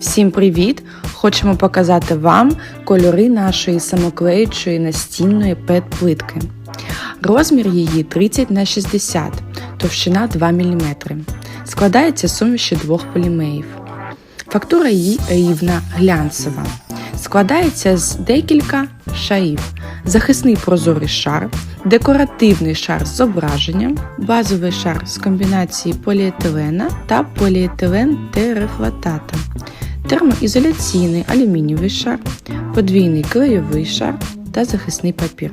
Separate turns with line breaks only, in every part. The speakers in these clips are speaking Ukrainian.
Всім привіт! Хочемо показати вам кольори нашої самоклеючої настінної пет-плитки. Розмір її 30 на 60, товщина 2 мм. Складається суміші двох полімеїв. Фактура її рівна глянцева. Складається з декілька шарів: захисний прозорий шар, декоративний шар з зображенням, базовий шар з комбінації поліетилена та поліетилен терефлатата, термоізоляційний алюмінієвий шар, подвійний клейовий шар та захисний папір.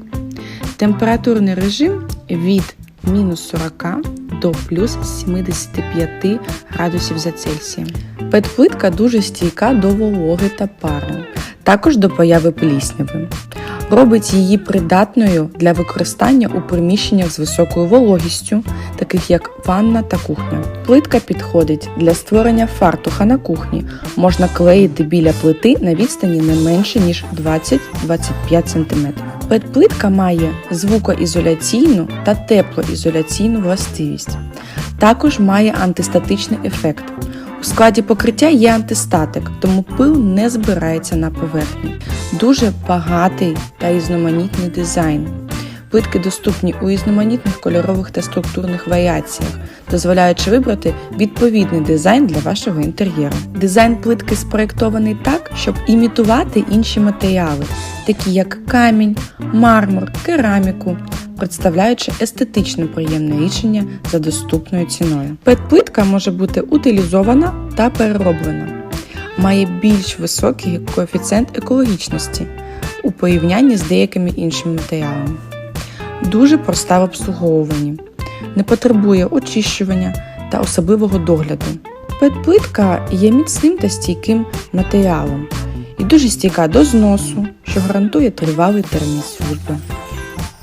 Температурний режим від мінус 40 до плюс 75 градусів за Цельсієм. Пет-плитка дуже стійка до вологи та пару, також до появи плісняви. Робить її придатною для використання у приміщеннях з високою вологістю, таких як ванна та кухня. Плитка підходить для створення фартуха на кухні. Можна клеїти біля плити на відстані не менше ніж 20-25 см. Пет-плитка має звукоізоляційну та теплоізоляційну властивість. Також має антистатичний ефект. У складі покриття є антистатик, тому пил не збирається на поверхні. Дуже багатий та різноманітний дизайн. Плитки доступні у різноманітних кольорових та структурних варіаціях, дозволяючи вибрати відповідний дизайн для вашого інтер'єру. Дизайн плитки спроєктований так, щоб імітувати інші матеріали, такі як камінь, мармур, кераміку, представляючи естетично приємне рішення за доступною ціною. Пет-плитка може бути утилізована та перероблена. Має більш високий коефіцієнт екологічності у порівнянні з деякими іншими матеріалами. Дуже проста в обслуговуванні, не потребує очищування та особливого догляду. Пет-плитка є міцним та стійким матеріалом і дуже стійка до зносу, що гарантує тривалий термін служби.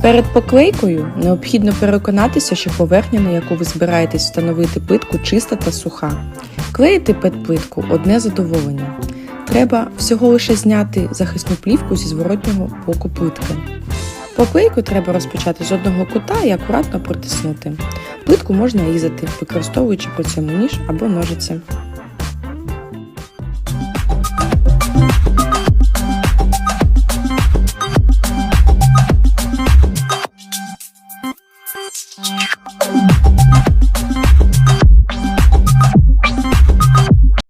Перед поклейкою необхідно переконатися, що поверхня, на яку ви збираєтесь встановити плитку, чиста та суха. Клеїти петплитку одне задоволення. Треба всього лише зняти захисну плівку зі зворотнього боку плитки. Поклейку треба розпочати з одного кута і акуратно протиснути. Плитку можна різати, використовуючи по цьому ніж або ножиці. you